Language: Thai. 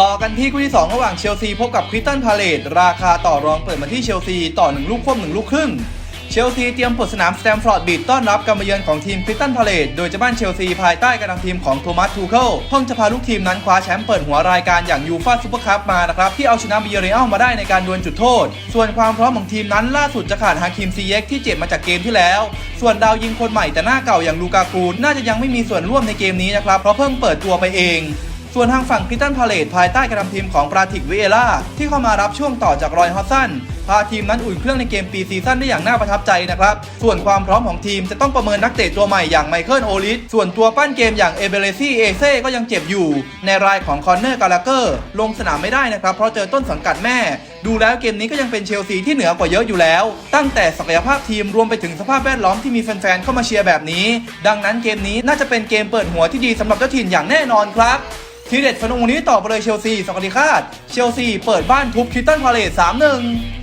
ต่อกันที่คู่ที่ 2 ระหว่างเชลซีพบกับคริสตันพาเลตราคาต่อรองเปิดมาที่เชลซีต่อ 1 ลูกควบ1ลูกครึ่ง เชลซีเตรียมปิดสนามสแตมฟอร์ดบิดต้อนรับการมาเยือนของทีมคริสตันพาเลตโดยจะบ้านเชลซีภายใต้การนำทีมของโทมัสทูเคิลเพิ่งจะพาลูกทีมนั้นคว้าแชมป์เปิดหัวรายการอย่างยูฟ่าซูเปอร์คัพมานะครับที่เอาชนะบิเยเรอัลมาได้ในการดวลจุดโทษ ส่วนความพร้อมของทีมนั้นล่าสุดจะขาดฮาคิมซีเย็กที่เจ็บมาจากเกมที่แล้วส่วนดาวยิงคนใหม่แต่หน้าเก่าอย่างลูกากูน่าจะยังไม่มีส่วนร่วมในเกมนี้นะครับเพราะเพิ่งเปิดตัวไปเอง ส่วนทางฝั่งคริตันพาเลตภายใต้การนำทีมของปราติกวิเอล่าที่เข้ามารับช่วงต่อจากรอยฮอสซันพาทีมนั้นอุ่นเครื่องในเกมปีซีซั่นได้อย่างน่าประทับใจนะครับ ส่วนความพร้อมของทีมจะต้องประเมินนักเตะตัวใหม่อย่างไมเคิลโอลิส ส่วนตัวปั้นเกมอย่างเอเบเรซี่เอเซ่ก็ยังเจ็บอยู่ ในรายของคอนเนอร์กาลาเกอร์ลงสนามไม่ได้นะครับ เพราะเจอต้นสังกัดแม่ ดูแล้วเกมนี้ก็ยังเป็นเชลซีที่เหนือกว่าเยอะอยู่แล้ว ตั้งแต่ศักยภาพทีมรวมไปถึงสภาพแวดล้อมที่มีแฟนๆเข้ามาเชียร์แบบนี้ ดังนั้นเกมนี้น่าจะเป็นเกมเปิดหัวที่ดีสำหรับเจ้าถิ่นอย่างแน่นอนครับ ทีเด็ดฟันธงวันนี้ต่อไปเลยเชลซีสกอตติคาดเชลซีเปิดบ้านทุบคิตตันพาเลต3-1